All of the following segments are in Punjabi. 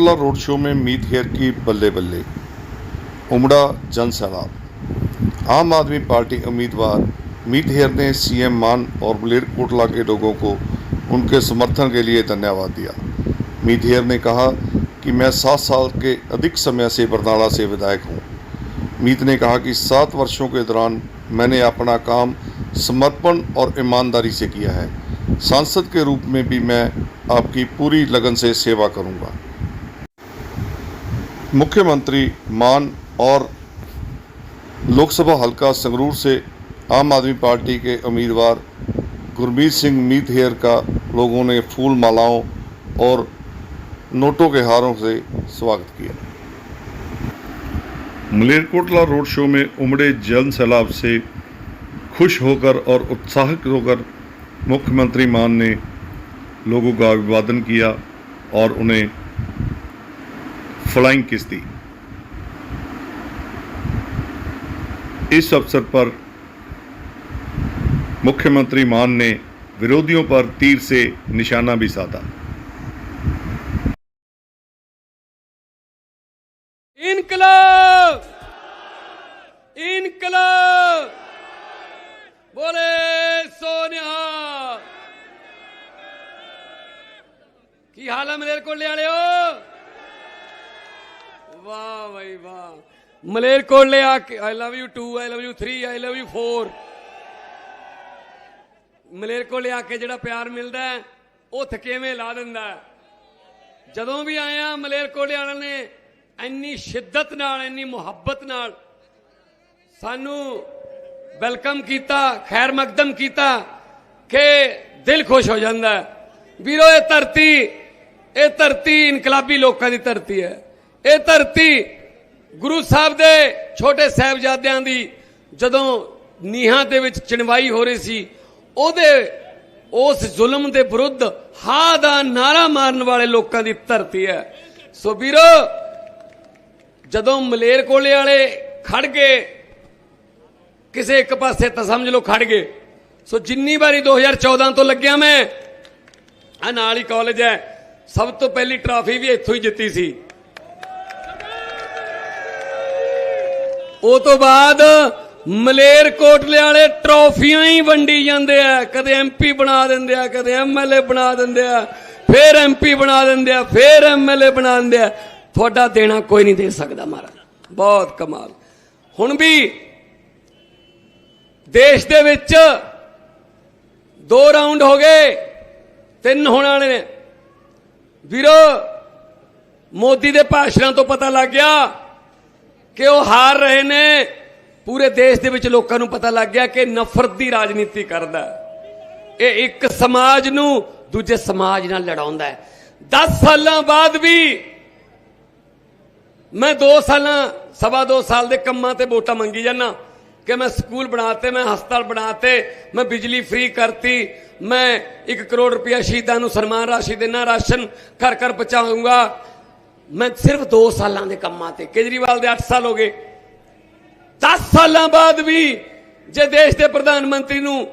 मलेरकोटला रोड शो में मीत हेयर की बल्ले बल्ले। उमड़ा जन सैलाब। आम आदमी पार्टी उम्मीदवार मीत हेयर ने सीएम मान और मलेरकोटला के लोगों को उनके समर्थन के लिए धन्यवाद दिया। मीत हेयर ने कहा कि मैं सात साल के अधिक समय से बरनाला से विधायक हूँ। मीत ने कहा कि सात वर्षों के दौरान मैंने अपना काम समर्पण और ईमानदारी से किया है। सांसद के रूप में भी मैं आपकी पूरी लगन से सेवा करूँगा। मुख्यमंत्री मान और लोकसभा हलका संगरूर से आम आदमी पार्टी के उम्मीदवार गुरमीत सिंह मीत हेयर का लोगों ने फूल मालाओं और नोटों के हारों से स्वागत किया। मलेरकोटला रोड शो में उमड़े जन सैलाब से खुश होकर और उत्साहित होकर मुख्यमंत्री मान ने लोगों का अभिवादन किया और उन्हें फ्लाइंग किस्ती। इस अवसर पर मुख्यमंत्री मान ने विरोधियों पर तीर से निशाना भी साधा। ਮਲੇਰ ਕੋਲੇ ਆ ਕੇ I love you 2 I love you 3 I love you 4 ਮਲੇਰਕੋਟਲੇ ਆ ਕੇ ਜਿਹੜਾ ਪਿਆਰ ਮਿਲਦਾ ਹੈ, ਉਹ ਥਕੇਵੇਂ ਲਾ ਦਿੰਦਾ ਹੈ? ਜਦੋਂ ਵੀ ਆਇਆ ਮਲੇਰ ਕੋਲੇ ਵਾਲਿਆਂ ਨੇ, ਇੰਨੀ ਸ਼ਿੱਦਤ ਨਾਲ, ਇੰਨੀ ਮੁਹੱਬਤ ਨਾਲ ਸਾਨੂੰ ਵੈਲਕਮ ਕੀਤਾ, ਖੈਰ ਮਕਦਮ ਕੀਤਾ ਕਿ ਦਿਲ ਖੁਸ਼ ਹੋ ਜਾਂਦਾ ਹੈ। ਵੀਰੋ, ਇਹ ਧਰਤੀ ਇਹ ਧਰਤੀ ਇਨਕਲਾਬੀ ਲੋਕਾਂ ਦੀ ਧਰਤੀ ਹੈ। ਇਹ ਧਰਤੀ ਗੁਰੂ ਸਾਹਿਬ ਦੇ ਛੋਟੇ ਸਾਹਿਬਜ਼ਾਦਿਆਂ ਦੀ ਜਦੋਂ ਨੀਹਾਂ ਦੇ ਵਿੱਚ ਚਿਣਵਾਈ ਹੋ ਰਹੀ ਸੀ, ਉਹਦੇ ਉਸ ਜ਼ੁਲਮ ਦੇ ਵਿਰੁੱਧ ਹਾ ਦਾ ਨਾਰਾ ਮਾਰਨ ਵਾਲੇ ਲੋਕਾਂ ਦੀ ਧਰਤੀ ਹੈ। ਸੋ ਵੀਰੋ, ਜਦੋਂ ਮਲੇਰਕੋਟਲੇ ਵਾਲੇ ਖੜ ਗਏ, ਕਿਸੇ ਇੱਕ ਪਾਸੇ ਤਾਂ ਸਮਝ ਲਓ ਖੜ ਗਏ। ਸੋ ਜਿੰਨੀ ਵਾਰੀ 2014 ਤੋਂ ਲੱਗਿਆ ਮੈਂ ਆ ਨਾਲ ਹੀ ਕਾਲਜ ਹੈ। ਸਭ ਤੋਂ ਪਹਿਲੀ ਟਰਾਫੀ ਵੀ ਇੱਥੋਂ ਹੀ ਜਿੱਤੀ ਸੀ। ਉਹ ਤੋਂ ਬਾਅਦ ਮਲੇਰਕੋਟਲੇ ਵਾਲੇ ਟਰੋਫੀਆਂ ਹੀ ਵੰਡੀ ਜਾਂਦੇ ਆ। ਕਦੇ ਐਮਪੀ ਬਣਾ ਦਿੰਦੇ ਆ, ਕਦੇ ਐਮਐਲਏ ਬਣਾ ਦਿੰਦੇ ਆ, ਫੇਰ ਐਮਪੀ ਬਣਾ ਦਿੰਦੇ ਆ, ਫੇਰ ਐਮਐਲਏ ਬਣਾ ਦਿੰਦੇ ਆ। ਤੁਹਾਡਾ ਦੇਣਾ ਕੋਈ ਨਹੀਂ ਦੇ ਸਕਦਾ ਮਹਾਰਾਜ। ਬਹੁਤ ਕਮਾਲ। ਹੁਣ ਵੀ ਦੇਸ਼ ਦੇ ਵਿੱਚ ਦੋ ਰਾਉਂਡ ਹੋ ਗਏ, ਤਿੰਨ ਹੋਣ ਵਾਲੇ ਨੇ। ਵੀਰੋ, ਮੋਦੀ ਦੇ ਭਾਸ਼ਣਾਂ ਤੋਂ ਪਤਾ ਲੱਗ ਗਿਆ ਕਿ ਉਹ ਹਾਰ ਰਹੇ ਨੇ। ਪੂਰੇ ਦੇਸ਼ ਦੇ ਵਿੱਚ ਲੋਕਾਂ ਨੂੰ ਪਤਾ ਲੱਗ ਗਿਆ ਕਿ ਨਫ਼ਰਤ ਦੀ ਰਾਜਨੀਤੀ ਕਰਦਾ ਇਹ ਇੱਕ ਸਮਾਜ ਨੂੰ ਦੂਜੇ ਸਮਾਜ ਨਾਲ ਲੜਾਉਂਦਾ ਹੈ। 10 ਸਾਲਾਂ ਬਾਅਦ ਵੀ ਮੈਂ 2 ਸਾਲਾਂ, ਸਵਾ 2 ਸਾਲ ਦੇ ਕੰਮਾਂ ਤੇ ਵੋਟਾਂ ਮੰਗੀ ਜਾਂਦਾ। ਕਿ ਮੈਂ ਸਕੂਲ ਬਣਾਤੇ, ਮੈਂ ਹਸਪਤਾਲ ਬਣਾਤੇ, ਮੈਂ ਬਿਜਲੀ ਫ੍ਰੀ ਕਰਤੀ, ਮੈਂ 1 ਕਰੋੜ ਰੁਪਇਆ ਸ਼ਹੀਦਾਂ ਨੂੰ ਸਨਮਾਨ ਰਾਸ਼ੀ ਦੇਣਾ, ਰਾਸ਼ਨ ਘਰ ਘਰ ਪਹੁੰਚਾਉਂਗਾ। ਮੈਂ ਸਿਰਫ 2 ਸਾਲਾਂ ਦੇ ਕੰਮਾਂ ਤੇ, ਕੇਜਰੀਵਾਲ ਦੇ 8 ਸਾਲ ਹੋ ਗਏ। 10 ਸਾਲਾਂ ਬਾਅਦ ਵੀ ਜੇ ਦੇਸ਼ ਦੇ ਪ੍ਰਧਾਨ ਮੰਤਰੀ ਨੂੰ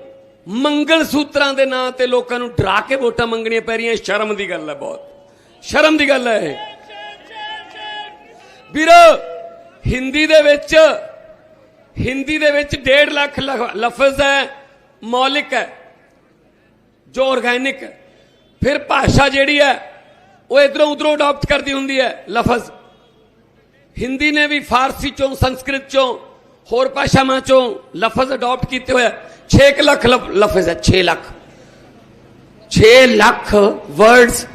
ਮੰਗਲ ਸੂਤਰਾਂ ਦੇ ਨਾਂ ਤੇ ਲੋਕਾਂ ਨੂੰ ਡਰਾ ਕੇ ਵੋਟਾਂ ਮੰਗਣੀਆਂ ਪੈ ਰਹੀਆਂ, ਸ਼ਰਮ ਦੀ ਗੱਲ ਹੈ ਬਹੁਤ। ਸ਼ਰਮ ਦੀ ਗੱਲ ਹੈ ਇਹ। ਵੀਰੋ, ਹਿੰਦੀ ਦੇ ਵਿੱਚ, ਹਿੰਦੀ ਦੇ ਵਿੱਚ 1.5 ਲੱਖ ਲਫ਼ਜ਼ ਹੈ, ਮੌਲਿਕ ਹੈ, ਜੋ ਆਰਗੈਨਿਕ ਫਿਰ ਭਾਸ਼ਾ ਜਿਹੜੀ ਹੈ ਉਹ ਇਧਰੋਂ ਉਧਰੋਂ ਅਡਾਪਟ ਕਰਦੀ ਹੁੰਦੀ ਹੈ, ਲਫ਼ਜ਼। ਹਿੰਦੀ ਨੇ ਵੀ ਫਾਰਸੀ ਚੋਂ, ਸੰਸਕ੍ਰਿਤ ਚੋਂ, ਹੋਰ ਭਾਸ਼ਾਵਾਂ ਚੋਂ ਲਫ਼ਜ਼ ਅਡਾਪਟ ਕੀਤੇ ਹੋਏ 6 ਲੱਖ ਲਫ਼ਜ਼ ਹੈ 6 ਲੱਖ। 6 ਲੱਖ ਵਰਡਸ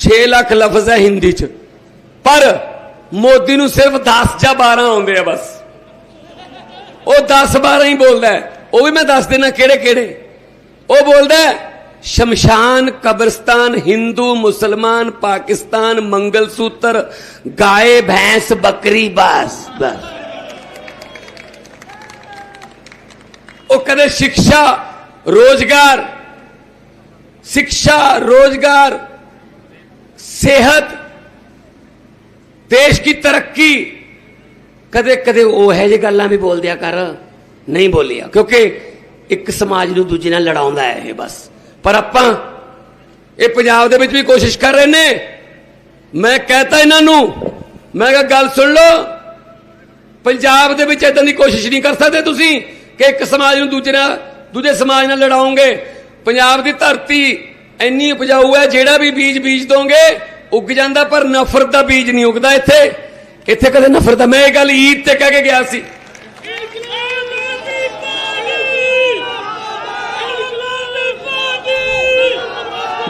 6 ਲੱਖ ਲਫ਼ਜ਼ ਹੈ ਹਿੰਦੀ ਚ। ਪਰ ਮੋਦੀ ਨੂੰ ਸਿਰਫ 10 ਜਾਂ 12 ਆਉਂਦੇ ਆ ਬਸ। ਉਹ 10 12 ਹੀ ਬੋਲਦਾ ਉਹ ਵੀ ਮੈਂ ਦੱਸ ਦੇਣਾ ਕਿਹੜੇ ਕਿਹੜੇ ਉਹ ਬੋਲਦਾ ਸ਼ਮਸ਼ਾਨ ਕਬਰਸਤਾਨ, ਹਿੰਦੂ, ਮੁਸਲਮਾਨ, ਪਾਕਿਸਤਾਨ, ਮੰਗਲ ਸੂਤਰ, ਗਾਏ, ਭੈਂਸ, ਬੱਕਰੀ, ਬਸ ਬਸ। ਉਹ ਕਦੇ ਸਿੱਖਿਆ, ਰੋਜ਼ਗਾਰ ਸਿੱਖਿਆ, ਰੋਜ਼ਗਾਰ, ਸਿਹਤ, ਦੇਸ਼ ਦੀ ਤਰੱਕੀ। ਕਦੇ ਕਦੇ ਉਹ ਹੈ ਜੇ ਗੱਲਾਂ ਵੀ ਬੋਲ ਦਿਆ ਕਰ, ਨਹੀਂ ਬੋਲਿਆ। ਕਿਉਂਕਿ ਇੱਕ ਸਮਾਜ ਨੂੰ ਦੂਜੇ ਨਾਲ ਲੜਾਉਂਦਾ ਹੈ ਇਹ ਬਸ। ਪਰ ਆਪਾਂ ਇਹ ਪੰਜਾਬ ਦੇ ਵਿੱਚ ਵੀ ਕੋਸ਼ਿਸ਼ ਕਰ ਰਹੇ ਨੇ। ਮੈਂ ਕਹਤਾ ਇਹਨਾਂ ਨੂੰ, ਮੈਂ ਕਿਹਾ ਗੱਲ ਸੁਣ ਲਓ। ਪੰਜਾਬ ਦੇ ਵਿੱਚ ਇਦਾਂ ਦੀ ਕੋਸ਼ਿਸ਼ ਨਹੀਂ ਕਰ ਸਕਦੇ ਤੁਸੀਂ ਕਿ ਇੱਕ ਸਮਾਜ ਨੂੰ ਦੂਜੇ ਨਾਲ, ਦੂਜੇ ਸਮਾਜ ਨਾਲ ਲੜਾਓਗੇ। ਪੰਜਾਬ ਦੀ ਧਰਤੀ ਇੰਨੀ ਉਪਜਾਊ ਹੈ, ਜਿਹੜਾ ਵੀ ਬੀਜ ਬੀਜ ਦੋਗੇ, ਉੱਗ ਜਾਂਦਾ ਪਰ ਨਫ਼ਰਤ ਦਾ ਬੀਜ ਨਹੀਂ ਉੱਗਦਾ ਇੱਥੇ। ਇੱਥੇ ਕਦੇ ਨਫ਼ਰਤ ਦਾ ਮੈਂ ਇਹ ਗੱਲ ਈਦ ਤੇ ਕਹਿ ਕੇ ਗਿਆ ਸੀ।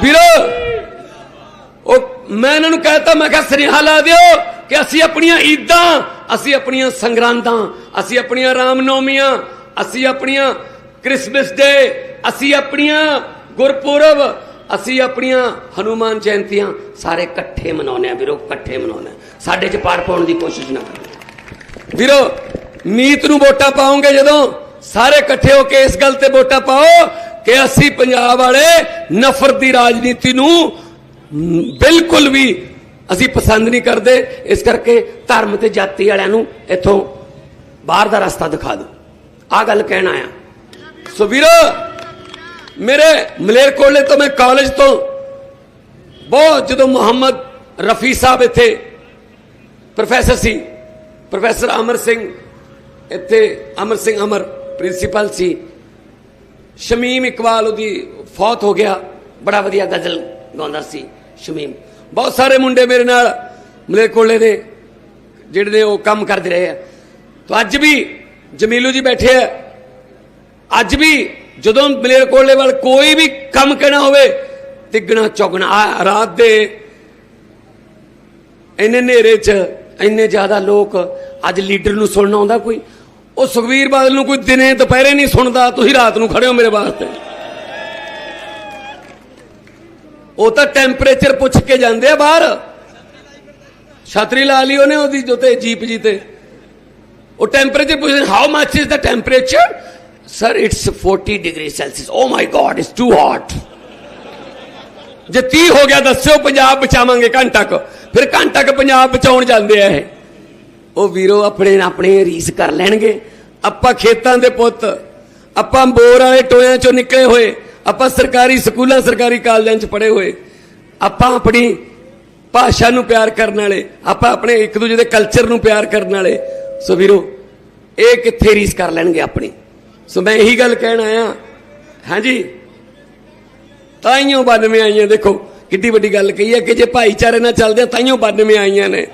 ਵੀਰੋ, ਉਹ ਮੈਂ ਇਹਨਾਂ ਨੂੰ ਕਹਤਾ, ਮੈਂ ਕਿਹਾ, ਸੁਨੇਹਾ ਲਾ ਦਿਓ ਕਿ ਅਸੀਂ ਆਪਣੀਆਂ ਈਦਾਂ, ਅਸੀਂ ਆਪਣੀਆਂ ਸੰਗਰਾਂਦਾਂ, ਅਸੀਂ ਆਪਣੀਆਂ ਰਾਮਨੌਮੀਆਂ, ਅਸੀਂ ਆਪਣੀਆਂ ਕ੍ਰਿਸਮਸ ਡੇ, ਅਸੀਂ ਆਪਣੀਆਂ ਗੁਰਪੁਰਬ, ਅਸੀਂ ਆਪਣੀਆਂ ਹਨੂਮਾਨ ਜਯੰਤੀਆਂ, ਸਾਰੇ ਇਕੱਠੇ ਮਨਾਉਂਦੇ ਆ ਵੀਰੋ, ਇਕੱਠੇ ਮਨਾਉਂਦੇ ਆ ਸਾਡੇ 'ਚ ਪਾੜ ਪਾਉਣ ਦੀ ਕੋਸ਼ਿਸ਼ ਨਾ ਕਰੋ। ਵੀਰੋ, ਮੀਤ ਨੂੰ ਵੋਟਾਂ ਪਾਉਂਗੇ ਜਦੋਂ, ਸਾਰੇ ਇਕੱਠੇ ਹੋ ਕੇ ਇਸ ਗੱਲ ਤੇ ਵੋਟਾਂ ਪਾਓ ਕਿ ਅਸੀਂ ਪੰਜਾਬ ਵਾਲੇ ਨਫ਼ਰਤ ਦੀ ਰਾਜਨੀਤੀ ਨੂੰ ਬਿਲਕੁਲ ਵੀ ਅਸੀਂ ਪਸੰਦ ਨਹੀਂ ਕਰਦੇ। ਇਸ ਕਰਕੇ ਧਰਮ ਤੇ ਜਾਤੀ ਵਾਲਿਆਂ ਨੂੰ ਇੱਥੋਂ ਬਾਹਰ ਦਾ ਰਸਤਾ ਦਿਖਾ ਦਿਓ। ਆ ਗੱਲ ਕਹਿਣ ਆ ਸੋ ਵੀਰੋ, ਮੇਰੇ ਮਲੇਰਕੋਲੇ ਤੋਂ ਮੈਂ ਕਾਲਜ ਤੋਂ ਬਹੁਤ ਜਦੋਂ ਮੁਹੰਮਦ ਰਫੀ ਸਾਹਿਬ ਇੱਥੇ ਪ੍ਰੋਫੈਸਰ ਸੀ, ਪ੍ਰੋਫੈਸਰ ਅਮਰ ਸਿੰਘ, ਇੱਥੇ ਅਮਰ ਸਿੰਘ ਅਮਰ, ਪ੍ਰਿੰਸੀਪਲ ਸੀ ਸ਼ਮੀਮ ਇਕਬਾਲ ਉਹਦੀ ਫੌਤ ਹੋ ਗਿਆ। ਬੜਾ ਵਧੀਆ ਗਜ਼ਲ ਗਾਉਂਦਾ ਸੀ ਸ਼ਮੀਮ। ਬਹੁਤ ਸਾਰੇ ਮੁੰਡੇ ਮੇਰੇ ਨਾਲ ਮਲੇਕੋਲੇ ਦੇ, ਜਿਹੜੇ ਨੇ ਉਹ ਕੰਮ ਕਰਦੇ ਰਹੇ ਆ। ਤਾਂ ਅੱਜ ਵੀ ਜਮੀਲੂ ਜੀ ਬੈਠੇ ਆ। ਅੱਜ ਵੀ ਜਦੋਂ ਮਲੇਰਕੋਟਲੇ ਵੱਲ ਕੋਈ ਵੀ ਕੰਮ ਕਹਿਣਾ ਹੋਵੇ, ਤਿੱਗਣਾ ਚੌਗਣਾ, ਆ ਰਾਤ ਦੇ ਇੰਨੇ ਹਨੇਰੇ 'ਚ ਇੰਨੇ ਜ਼ਿਆਦਾ ਲੋਕ ਅੱਜ ਲੀਡਰ ਨੂੰ ਸੁਣਨਾ ਆਉਂਦਾ ਕੋਈ? ਉਹ ਸੁਖਵੀਰ ਬਾਦਲ ਨੂੰ ਕੋਈ ਦਿਨੇ ਦੁਪਹਿਰੇ ਨਹੀਂ ਸੁਣਦਾ, ਤੁਸੀਂ ਰਾਤ ਨੂੰ ਖੜੇ ਹੋ ਮੇਰੇ ਵਾਸਤੇ। ਉਹ ਤਾਂ ਟੈਂਪਰੇਚਰ ਪੁੱਛ ਕੇ ਜਾਂਦੇ ਆ ਬਾਹਰ। ਛਤਰੀ ਲਾ ਲਈ ਉਹਨੇ ਉਹਦੀ ਜੋਤੇ ਜੀਪ ਜੀ ਤੇ। ਉਹ ਟੈਂਪਰੇਚਰ ਪੁੱਛਦੇ how much is the temperature sir it's 40 degree Celsius oh my God it's too hot ਜੇ 30 ਹੋ ਗਿਆ, ਦੱਸਿਓ, ਪੰਜਾਬ ਬਚਾਵਾਂਗੇ ਘੰਟਾ ਕੁ। ਫਿਰ ਘੰਟਾ ਕੁ ਪੰਜਾਬ ਬਚਾਉਣ ਜਾਂਦੇ ਆ ਇਹ। ਉਹ ਵੀਰੋ ਆਪਣੇ ਆਪਣੇ ਰੀਸ ਕਰ ਲੈਣਗੇ। ਆਪਾਂ ਖੇਤਾਂ ਦੇ ਪੁੱਤ, ਆਪਾਂ ਬੋਰ ਵਾਲੇ ਟੋਇਆਂ ਚੋਂ ਨਿਕਲੇ ਹੋਏ, ਆਪਾਂ ਸਰਕਾਰੀ ਸਕੂਲਾਂ, ਸਰਕਾਰੀ ਕਾਲਜਾਂ 'ਚ ਪੜ੍ਹੇ ਹੋਏ। ਆਪਾਂ ਆਪਣੀ ਭਾਸ਼ਾ ਨੂੰ ਪਿਆਰ ਕਰਨ ਵਾਲੇ, ਆਪਾਂ ਆਪਣੇ ਇੱਕ ਦੂਜੇ ਦੇ ਕਲਚਰ ਨੂੰ ਪਿਆਰ ਕਰਨ ਵਾਲੇ। ਸੋ ਵੀਰੋ, ਇਹ ਕਿੱਥੇ ਰੀਸ ਕਰ ਲੈਣਗੇ ਆਪਣੀ? ਸੋ ਮੈਂ ਇਹੀ ਗੱਲ ਕਹਿਣ ਆਇਆ। ਹਾਂਜੀ? ਤਾਈਓ 92 ਆਈਆਂ, ਦੇਖੋ, ਕਿੱਡੀ ਵੱਡੀ ਗੱਲ ਕਹੀ ਹੈ ਕਿ ਜੇ ਭਾਈਚਾਰੇ ਨਾਲ ਚੱਲਦੇ ਆ, ਤਾਈਓ 92 ਆਈਆਂ ਨੇ।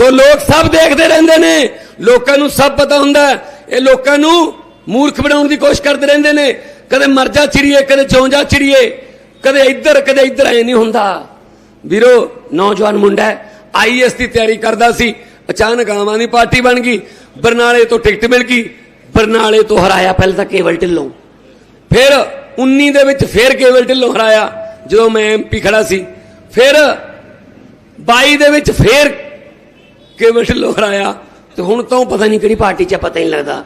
ਸੋ ਲੋਕ ਸਭ ਦੇਖਦੇ ਰਹਿੰਦੇ ਨੇ। ਲੋਕਾਂ ਨੂੰ ਸਭ ਪਤਾ ਹੁੰਦਾ ਇਹ ਲੋਕਾਂ ਨੂੰ ਮੂਰਖ ਬਣਾਉਣ ਦੀ ਕੋਸ਼ਿਸ਼ ਕਰਦੇ ਰਹਿੰਦੇ ਨੇ। ਕਦੇ ਮਰਜਾ ਚਿੜੀਏ, ਕਦੇ ਚੌਂਜਾ ਚਿੜੀਏ। ਕਦੇ ਇੱਧਰ ਕਦੇ ਇੱਧਰ ਐ ਨਹੀਂ ਹੁੰਦਾ। ਵੀਰੋ, ਨੌਜਵਾਨ ਮੁੰਡਾ ਆਈਐਸ ਦੀ ਤਿਆਰੀ ਕਰਦਾ ਸੀ। ਅਚਾਨਕ ਆਮ ਆਦਮੀ ਪਾਰਟੀ ਬਣ ਗਈ। ਬਰਨਾਲੇ ਤੋਂ ਟਿਕਟ ਮਿਲ ਗਈ। ਬਰਨਾਲੇ ਤੋਂ ਹਰਾਇਆ ਪਹਿਲਾਂ ਤਾਂ ਕੇਵਲ ਢਿੱਲੋਂ। ਫਿਰ 19 ਦੇ ਵਿੱਚ ਫਿਰ ਕੇਵਲ ਢਿੱਲੋਂ ਹਰਾਇਆ। ਜਦੋਂ ਮੈਂ ਐਮਪੀ ਖੜਾ ਸੀ। ਫਿਰ 22 ਦੇ ਵਿੱਚ ਫਿਰ ਕੇਵਲ ਢਿੱਲੋਂ ਤੇ ਹੁਣ ਤਾਂ ਪਤਾ ਨਹੀਂ ਕਿਹੜੀ ਪਾਰਟੀ 'ਚ ਪਤਾ ਹੀ ਨਹੀਂ ਲੱਗਦਾ।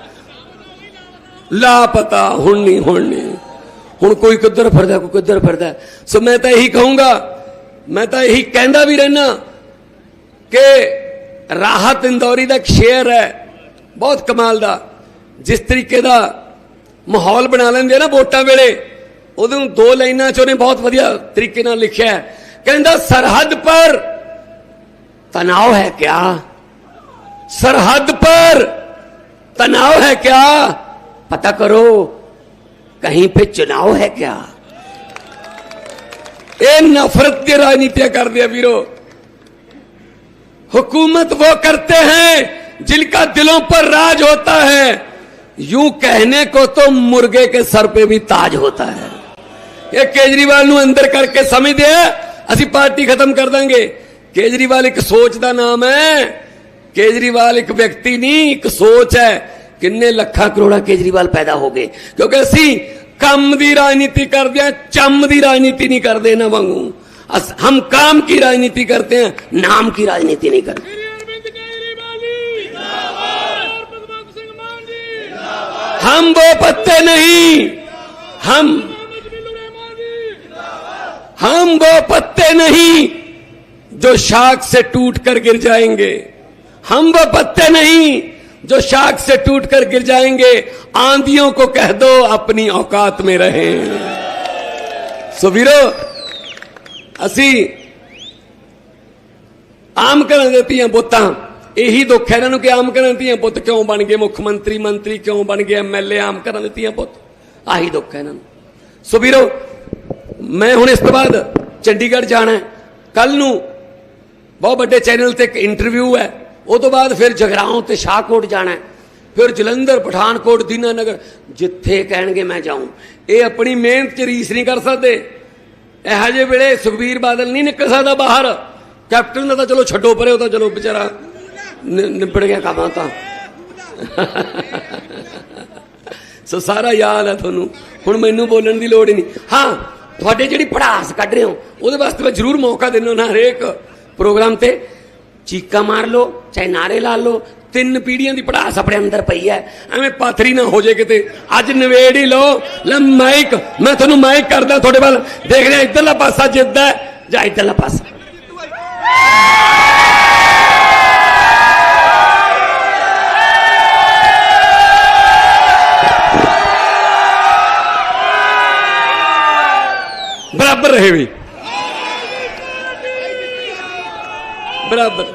ਲਾਪਤਾ, ਹੁਣ ਨਹੀਂ ਹੁਣ ਨਹੀਂ। ਹੁਣ ਕੋਈ ਕਿੱਧਰ ਫਿਰਦਾ, ਕੋਈ ਕਿੱਧਰ ਫਿਰਦਾ। ਸੋ ਮੈਂ ਤਾਂ ਇਹੀ ਕਹੂੰਗਾ, ਮੈਂ ਤਾਂ ਇਹੀ ਕਹਿੰਦਾ ਵੀ ਰਹਿਣਾ ਕਿ ਰਾਹਤ ਇੰਦੌਰੀ ਦਾ ਇੱਕ ਸ਼ੇਰ ਹੈ, ਬਹੁਤ ਕਮਾਲ ਦਾ। ਜਿਸ ਤਰੀਕੇ ਦਾ ਮਾਹੌਲ ਬਣਾ ਲੈਂਦੇ ਆ ਨਾ ਵੋਟਾਂ ਵੇਲੇ ਉਹਨੂੰ ਦੋ ਲਾਈਨਾਂ ਚ ਉਹਨੇ ਬਹੁਤ ਵਧੀਆ ਤਰੀਕੇ ਨਾਲ ਲਿਖਿਆ ਕਹਿੰਦਾ ਸਰਹੱਦ ਪਰ तनाव है क्या? सरहद पर तनाव है क्या? पता करो, कहीं पे चुनाव है क्या? ये नफरत की राजनीतियाँ कर दिया वीरो। हुकूमत वो करते हैं जिनका दिलों पर राज होता है। यूँ कहने को तो मुर्गे के सर पे भी ताज होता है। ये केजरीवाल अंदर करके समझ दिया असि पार्टी खत्म कर देंगे। ਕੇਜਰੀਵਾਲ ਇੱਕ ਸੋਚ ਦਾ ਨਾਮ ਹੈ ਕੇਜਰੀਵਾਲ ਇੱਕ ਵਿਅਕਤੀ ਨਹੀਂ ਇੱਕ ਸੋਚ ਹੈ ਕਿੰਨੇ ਲੱਖਾਂ ਕਰੋੜਾਂ ਕੇਜਰੀਵਾਲ ਪੈਦਾ ਹੋ ਗਏ ਕਿਉਂਕਿ ਅਸੀਂ ਕੰਮ ਦੀ ਰਾਜਨੀਤੀ ਕਰਦੇ ਆ ਚੰਮ ਦੀ ਰਾਜਨੀਤੀ ਨਹੀਂ ਕਰਦੇ ਇਹਨਾਂ ਵਾਂਗੂ ਅਸ- ਹਮ काम की राजनीति करते हैं नाम की राजनीति नहीं करते ਸ੍ਰੀ ਅਰਵਿੰਦ ਕੇਜਰੀਵਾਲ ਜੀ ਜਿੰਦਾਬਾਦ ਭਗਵੰਤ ਸਿੰਘ ਮਾਨ ਜੀ हम वो पत्ते नहीं हम ਮੁਹੰਮਦ ਬਿਲੁਰ ਰਹਿਮਾਨ ਜੀ हम वो पत्ते नहीं जो शाख से टूट कर गिर जाएंगे हम वो पत्ते नहीं जो शाख से टूट कर गिर जाएंगे आंधियों को कह दो अपनी औकात में रहें सो वीरो ਅਸੀਂ ਆਮ ਘਰਾਂ ਦੇ ਧੀਆਂ ਪੁੱਤਾਂ ਇਹੀ ਦੁੱਖ ਹੈ ਇਹਨਾਂ ਨੂੰ ਕਿ ਆਮ ਘਰਾਂ ਦੇ ਧੀਆਂ ਪੁੱਤ ਕਿਉਂ ਬਣ ਗਏ ਮੁੱਖ ਮੰਤਰੀ ਮੰਤਰੀ ਕਿਉਂ ਬਣ ਗਏ ਐਮਐਲਏ ਆਮ ਘਰਾਂ ਦੇ ਧੀਆਂ ਪੁੱਤ ਆਹੀ ਦੁੱਖ ਹੈ ਇਹਨਾਂ ਨੂੰ ਸੋ ਵੀਰੋ ਮੈਂ ਹੁਣ ਇਸ ਤੋਂ ਬਾਅਦ ਚੰਡੀਗੜ੍ਹ ਜਾਣਾ ਕੱਲ ਨੂੰ ਬਹੁਤ ਵੱਡੇ ਚੈਨਲ ਤੇ ਇੱਕ ਇੰਟਰਵਿਊ ਹੈ। ਉਹ ਤੋਂ ਬਾਅਦ ਫਿਰ ਜਗਰਾਉਂ ਤੇ ਸ਼ਾਹਕੋਟ ਜਾਣਾ ਫਿਰ ਜਲੰਧਰ, ਪਠਾਨਕੋਟ, ਦੀਨਾਨਗਰ, ਜਿੱਥੇ ਕਹਿਣਗੇ ਮੈਂ ਜਾਊਂ। ਇਹ ਆਪਣੀ ਮਿਹਨਤ ਚ ਰੀਸ ਨਹੀਂ ਕਰ ਸਕਦੇ। ਇਹੋ ਜਿਹੇ ਵੇਲੇ ਸੁਖਬੀਰ ਬਾਦਲ ਨਹੀਂ ਨਿਕਲ ਸਕਦਾ ਬਾਹਰ। ਕੈਪਟਨ ਦਾ ਤਾਂ ਚਲੋ ਛੱਡੋ ਪਰੇ, ਉਹ ਤਾਂ ਚਲੋ ਵਿਚਾਰਾ ਨਿਬੜ ਗਿਆ ਕੰਮ ਤਾਂ। ਸੋ ਸਾਰਾ ਯਾਦ ਹੈ ਤੁਹਾਨੂੰ। ਹੁਣ ਮੈਨੂੰ ਬੋਲਣ ਦੀ ਲੋੜ ਹੀ ਨਹੀਂ। ਹਾਂ, ਤੁਹਾਡੇ ਜਿਹੜੀ ਪੜਾਸ ਕੱਢ ਰਹੇ ਹੋ, ਉਹਦੇ ਵਾਸਤੇ ਮੈਂ ਜ਼ਰੂਰ ਮੌਕਾ ਦਿੰਦਾ ਨਾ ਹਰੇਕ ਪ੍ਰੋਗਰਾਮ ਤੇ ਚੀਕਾ ਮਾਰ ਲਓ, ਚਾਹੇ ਨਾਰੇ ਲਾ ਲਓ, ਤਿੰਨ ਪੀੜੀਆਂ ਦੀ ਪੜਾਸ ਆਪਣੇ ਅੰਦਰ ਪਈ ਹੈ। ਐਵੇਂ ਪਾਥਰੀ ਨਾ ਹੋ ਜੇ ਕਿਤੇ। ਅੱਜ ਨਵੇੜ ਹੀ ਲਓ। ਲੈ ਮਾਈਕ, ਮੈਂ ਤੁਹਾਨੂੰ ਮਾਈਕ ਕਰਦਾ ਤੁਹਾਡੇ ਵੱਲ। ਦੇਖ ਰਿਹਾ ਇੱਧਰਲਾ ਪਾਸਾ ਜਿੱਤਦਾ ਹੈ, ਜਾਂ ਇੱਧਰਲਾ ਪਾਸਾ। ਬਰਾਬਰ ਰਹੇ ਵੀ। ਬਰਾਬਰ।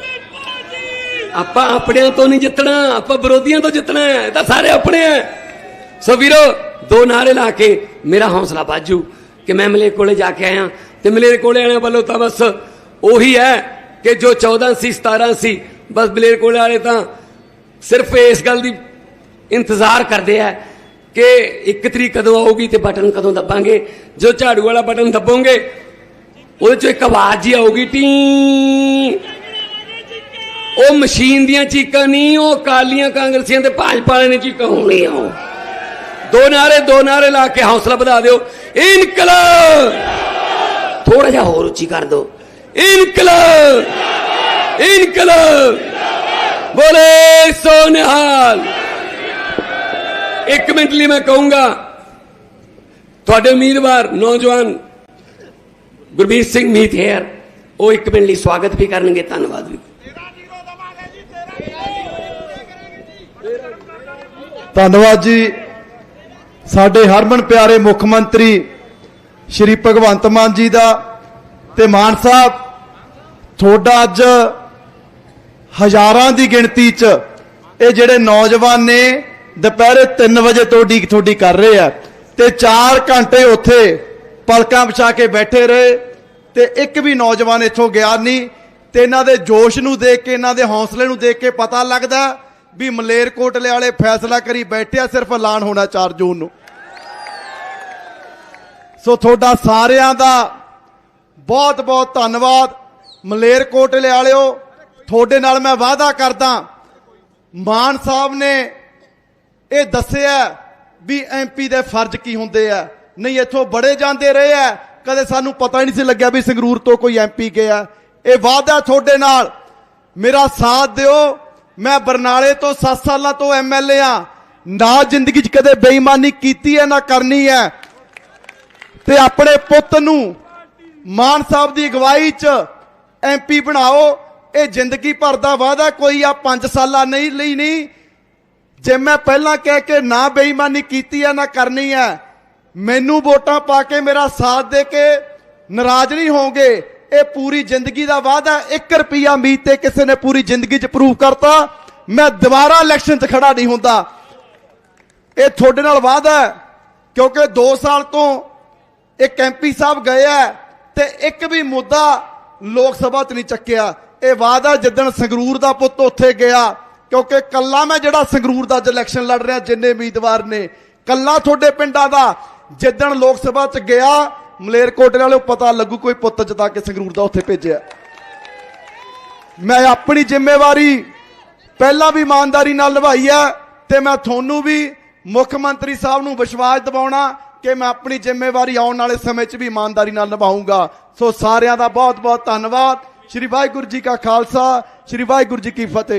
ਆਪਾਂ ਆਪਣਿਆਂ ਤੋਂ ਨਹੀਂ ਜਿੱਤਣਾ, ਆਪਾਂ ਵਿਰੋਧੀਆਂ ਤੋਂ ਜਿੱਤਣਾ ਹੈ, ਇਹ ਤਾਂ ਸਾਰੇ ਆਪਣੇ ਆ ਸੋ ਵੀਰੋ, ਦੋ ਨਾਰੇ ਲਾ ਕੇ ਮੇਰਾ ਹੌਸਲਾ ਬਾਜੂ ਕਿ ਮੈਂ ਮਲੇ ਕੋਲੇ ਜਾ ਕੇ ਆਇਆ ਤੇ ਮਲੇ ਕੋਲੇ ਆਣੇ ਵੱਲੋਂ ਤਾਂ ਬਸ ਉਹੀ ਹੈ ਕਿ ਜੋ 14 ਸੀ 17 ਸੀ, ਬਸ ਮਲੇ ਕੋਲੇ ਵਾਲੇ ਤਾਂ ਸਿਰਫ ਇਸ ਗੱਲ ਦੀ ਇੰਤਜ਼ਾਰ ਕਰਦੇ ਆ ਕਿ ਇੱਕ ਤਰੀਕ ਕਦੋਂ ਆਊਗੀ ਤੇ ਬਟਨ ਕਦੋਂ ਦੱਬਾਂਗੇ। ਜੋ ਝਾੜੂ ਵਾਲਾ ਬਟਨ ਦੱਬੋਗੇ, ਉਹਦੇ ਚੋਂ ਇੱਕ ਆਵਾਜ਼ ਹੀ ਆਊਗੀ, ਟੀ। ਉਹ ਮਸ਼ੀਨ ਦੀਆਂ ਚੀਕਾਂ ਨਹੀਂ ਉਹ ਕਾਲੀਆਂ ਕਾਂਗਰਸੀਆਂ ਤੇ ਭਾਜਪਾ ਵਾਲੇ ਨੇ ਚੀਕਾਂ ਹੋਣੀਆਂ। ਉਹ। ਦੋ ਨਾਰੇ ਦੋ ਨਾਰੇ ਲਾ ਕੇ ਹੌਸਲਾ ਵਧਾ ਦਿਓ। ਇਨਕਲਾਬ! ਥੋੜਾ ਜਿਹਾ ਹੋਰ ਉੱਚੀ ਕਰ ਦਿਓ। ਇਨਕਲਾਬ! ਇਨਕਲਾਬ! ਬੋਲੇ ਸੋ ਨਿਹਾਲ ਇੱਕ ਮਿੰਟ ਲਈ ਮੈਂ ਕਹੂੰਗਾ, ਤੁਹਾਡੇ ਉਮੀਦਵਾਰ ਨੌਜਵਾਨ ਗੁਰਬੀਰ ਸਿੰਘ ਮੀਤ ਹੇਅਰ, ਉਹ ਇੱਕ ਮਿੰਟ ਲਈ ਸਵਾਗਤ ਵੀ ਕਰਨਗੇ। ਧੰਨਵਾਦ ਵੀ। ਧੰਨਵਾਦ ਜੀ। ਸਾਡੇ ਹਰਮਨ ਪਿਆਰੇ ਮੁੱਖ ਮੰਤਰੀ ਸ਼੍ਰੀ ਭਗਵੰਤ ਮਾਨ ਜੀ ਦਾ ਤੇ ਮਾਨ ਸਾਹਿਬ, ਤੁਹਾਡਾ ਅੱਜ ਹਜ਼ਾਰਾਂ ਦੀ ਗਿਣਤੀ 'ਚ ਇਹ ਜਿਹੜੇ ਨੌਜਵਾਨ ਨੇ, ਦੁਪਹਿਰੇ 3 ਵਜੇ ਤੋਂ ਡੀਕ ਤੁਹਾਡੀ ਕਰ ਰਹੇ ਆ ਤੇ 4 ਘੰਟੇ ਉੱਥੇ ਪਲਕਾਂ ਵਿਛਾ ਕੇ ਬੈਠੇ ਰਹੇ ਤੇ ਇੱਕ ਵੀ ਨੌਜਵਾਨ ਇੱਥੋਂ ਗਿਆ ਨਹੀਂ ਤੇ ਇਹਨਾਂ ਦੇ ਜੋਸ਼ ਨੂੰ ਦੇਖ ਕੇ, ਇਹਨਾਂ ਦੇ ਹੌਸਲੇ ਨੂੰ ਦੇਖ ਕੇ ਪਤਾ ਲੱਗਦਾ ਵੀ ਮਲੇਰਕੋਟਲੇ ਵਾਲੇ ਫੈਸਲਾ ਕਰੀ ਬੈਠਿਆ ਸਿਰਫ ਐਲਾਨ ਹੋਣਾ 4 ਜੂਨ ਨੂੰ। ਸੋ ਤੁਹਾਡਾ ਸਾਰਿਆਂ ਦਾ ਬਹੁਤ ਬਹੁਤ ਧੰਨਵਾਦ। ਮਲੇਰਕੋਟਲੇ ਵਾਲਿਓ, ਤੁਹਾਡੇ ਨਾਲ ਮੈਂ ਵਾਅਦਾ ਕਰਦਾ, ਮਾਨ ਸਾਹਿਬ ਨੇ ਇਹ ਦੱਸਿਆ ਵੀ ਐਮਪੀ ਦੇ ਫਰਜ਼ ਕੀ ਹੁੰਦੇ ਆ। ਨਹੀਂ, ਇੱਥੋਂ ਬੜੇ ਜਾਂਦੇ ਰਹੇ ਆ। ਕਦੇ ਸਾਨੂੰ ਪਤਾ ਹੀ ਨਹੀਂ ਸੀ ਲੱਗਿਆ ਵੀ ਸੰਗਰੂਰ ਤੋਂ ਕੋਈ ਐਮਪੀ ਗਿਆ। ਇਹ ਵਾਅਦਾ ਤੁਹਾਡੇ ਨਾਲ। ਮੇਰਾ ਸਾਥ ਦਿਓ। ਮੈਂ ਬਰਨਾਲੇ ਤੋਂ 7 ਸਾਲਾਂ ਤੋਂ ਐਮਐਲਏ ਆ ਨਾ ਜ਼ਿੰਦਗੀ 'ਚ ਕਦੇ ਬੇਈਮਾਨੀ ਕੀਤੀ ਹੈ, ਨਾ ਕਰਨੀ ਹੈ। ਤੇ ਆਪਣੇ ਪੁੱਤ ਨੂੰ ਮਾਨ ਸਾਹਿਬ ਦੀ ਅਗਵਾਈ 'ਚ ਐਮਪੀ ਬਣਾਓ। ਇਹ ਜ਼ਿੰਦਗੀ ਭਰ ਦਾ ਵਾਅਦਾ ਕੋਈ ਆ 5 ਸਾਲਾਂ ਨਹੀਂ, ਲਈ ਨਹੀਂ। ਜੇ ਮੈਂ ਪਹਿਲਾਂ ਕਹਿ ਕੇ ਨਾ ਬੇਈਮਾਨੀ ਕੀਤੀ ਹੈ, ਨਾ ਕਰਨੀ ਹੈ, ਮੈਨੂੰ ਵੋਟਾਂ ਪਾ ਕੇ ਮੇਰਾ ਸਾਥ ਦੇ ਕੇ ਨਾਰਾਜ਼ ਨਹੀਂ ਹੋਵੋਗੇ। ਇਹ ਪੂਰੀ ਜ਼ਿੰਦਗੀ ਦਾ ਵਾਅਦਾ 1 ਰੁਪਿਆ ਉਮੀਦ ਤੇ ਕਿਸੇ ਨੇ ਪੂਰੀ ਜ਼ਿੰਦਗੀ 'ਚ ਪ੍ਰੂਵ ਕਰਤਾ। ਮੈਂ ਦੁਬਾਰਾ ਇਲੈਕਸ਼ਨ 'ਚ ਖੜਾ ਨਹੀਂ ਹੁੰਦਾ। ਇਹ ਤੁਹਾਡੇ ਨਾਲ ਵਾਅਦਾ ਹੈ, ਕਿਉਂਕਿ 2 ਸਾਲ ਤੋਂ ਇੱਕ ਐਮਪੀ ਸਾਹਿਬ ਗਏ ਆ ਤੇ ਇੱਕ ਵੀ ਮੁੱਦਾ ਲੋਕ ਸਭਾ 'ਚ ਨਹੀਂ ਚੱਕਿਆ। ਇਹ ਵਾਅਦਾ ਜਿੱਦਣ ਸੰਗਰੂਰ ਦਾ ਪੁੱਤ ਉੱਥੇ ਗਿਆ, ਕਿਉਂਕਿ ਕੱਲਾ ਮੈਂ ਜਿਹੜਾ ਸੰਗਰੂਰ ਦਾ ਅੱਜ ਇਲੈਕਸ਼ਨ ਲੜ ਰਿਹਾ, ਜਿੰਨੇ ਉਮੀਦਵਾਰ ਨੇ, ਕੱਲਾ ਤੁਹਾਡੇ ਪਿੰਡਾਂ ਦਾ, ਜਿੱਦਣ ਲੋਕ ਸਭਾ 'ਚ ਗਿਆ ਮਲੇਰਕੋਟਲੇ ਵਾਲਿਓ ਪਤਾ ਲੱਗੂ ਕੋਈ ਪੁੱਤ ਜਤਾ ਕੇ ਸੰਗਰੂਰ ਦਾ ਉੱਥੇ ਭੇਜਿਆ। ਮੈਂ ਆਪਣੀ ਜ਼ਿੰਮੇਵਾਰੀ ਪਹਿਲਾਂ ਵੀ ਇਮਾਨਦਾਰੀ ਨਾਲ ਨਿਭਾਈ ਹੈ ਤੇ ਮੈਂ ਤੁਹਾਨੂੰ ਵੀ ਮੁੱਖ ਮੰਤਰੀ ਸਾਹਿਬ ਨੂੰ ਵਿਸ਼ਵਾਸ ਦਿਵਾਉਣਾ ਕਿ ਮੈਂ ਆਪਣੀ ਜ਼ਿੰਮੇਵਾਰੀ ਆਉਣ ਵਾਲੇ ਸਮੇਂ 'ਚ ਵੀ ਇਮਾਨਦਾਰੀ ਨਾਲ ਨਿਭਾਉਂਗਾ ਸੋ ਸਾਰਿਆਂ ਦਾ ਬਹੁਤ ਬਹੁਤ ਧੰਨਵਾਦ। ਸ਼੍ਰੀ ਵਾਹਿਗੁਰੂ ਜੀ ਕਾ ਖਾਲਸਾ, ਸ਼੍ਰੀ ਵਾਹਿਗੁਰੂ ਜੀ ਕੀ ਫਤਿਹ।